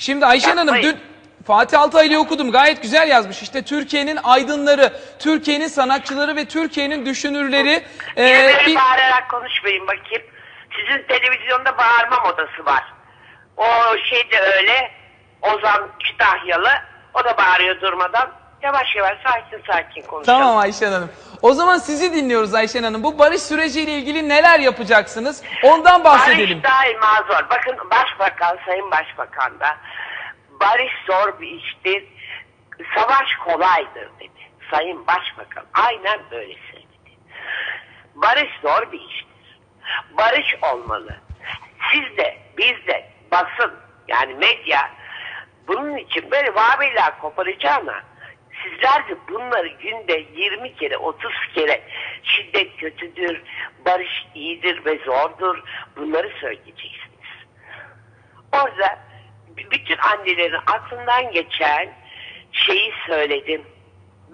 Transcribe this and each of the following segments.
Şimdi Ayşen Hanım Yapmayın. dün Fatih Altaylı'yı okudum. Gayet güzel yazmış. İşte Türkiye'nin aydınları, Türkiye'nin sanatçıları ve Türkiye'nin düşünürleri e, Birileri bir- bağırarak konuşmayın bakayım. Sizin televizyonda bağırma modası var. O şey de öyle. Ozan Kütahyalı. O da bağırıyor durmadan. Yavaş yavaş sakin sakin konuşalım. Tamam Ayşen Hanım. O zaman sizi dinliyoruz Ayşen Hanım. Bu barış süreciyle ilgili neler yapacaksınız? Ondan bahsedelim. Barış daima zor. Bakın Başbakan, Sayın Başbakan da barış zor bir iştir. Savaş kolaydır dedi. Sayın Başbakan aynen böyle söyledi. Barış zor bir iştir. Barış olmalı. Siz de, biz de, basın yani medya bunun için böyle vabiler koparacağına sizler de bunları günde 20 kere 30 kere şiddet kötüdür, barış iyidir ve zordur bunları söyleyeceksiniz. Orada bütün annelerin aklından geçen şeyi söyledim.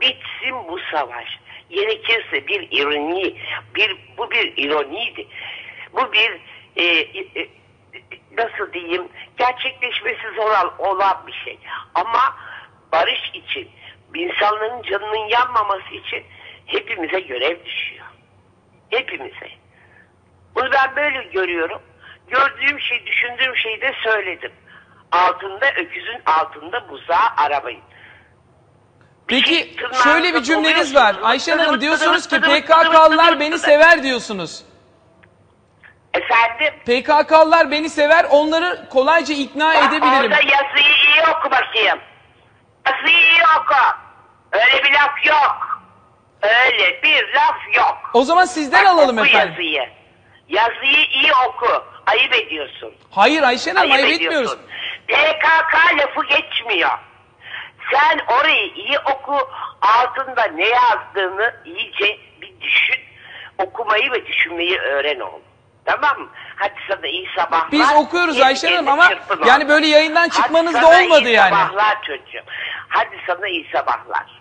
Bitsin bu savaş. Gerekirse bir ironi, bir bu bir ironiydi. Bu bir e, e, e, nasıl diyeyim gerçekleşmesi zor ol- olan bir şey. Ama barış için, insanların canının yanmaması için hepimize görev düşüyor. Hepimize. Bunu ben böyle görüyorum. Gördüğüm şey, düşündüğüm şeyi de söyledim. Altında öküzün altında buzağı arabayın. Peki şey şöyle bir cümleniz var. Ayşen Hanım diyorsunuz ki PKK'lılar beni sever diyorsunuz. Efendim? PKK'lılar beni sever, onları kolayca ikna Bak edebilirim. Orada yazıyı iyi oku bakayım. İyi oku. Öyle bir laf yok. Öyle bir laf yok. O zaman sizden Bak, alalım oku efendim. yazıyı. Yazıyı iyi oku. Ayıp ediyorsun. Hayır Ayşen Hanım ayıp etmiyoruz. PKK lafı geçmiyor. Sen orayı iyi oku. Altında ne yazdığını iyice bir düşün. Okumayı ve düşünmeyi öğren oğlum. Tamam mı? Hadi sana iyi sabahlar. Biz okuyoruz Kendi Ayşen Hanım ama çırpın yani böyle yayından Hadi çıkmanız da sana olmadı iyi yani. sabahlar çocuğum. Hadi sana iyi sabahlar.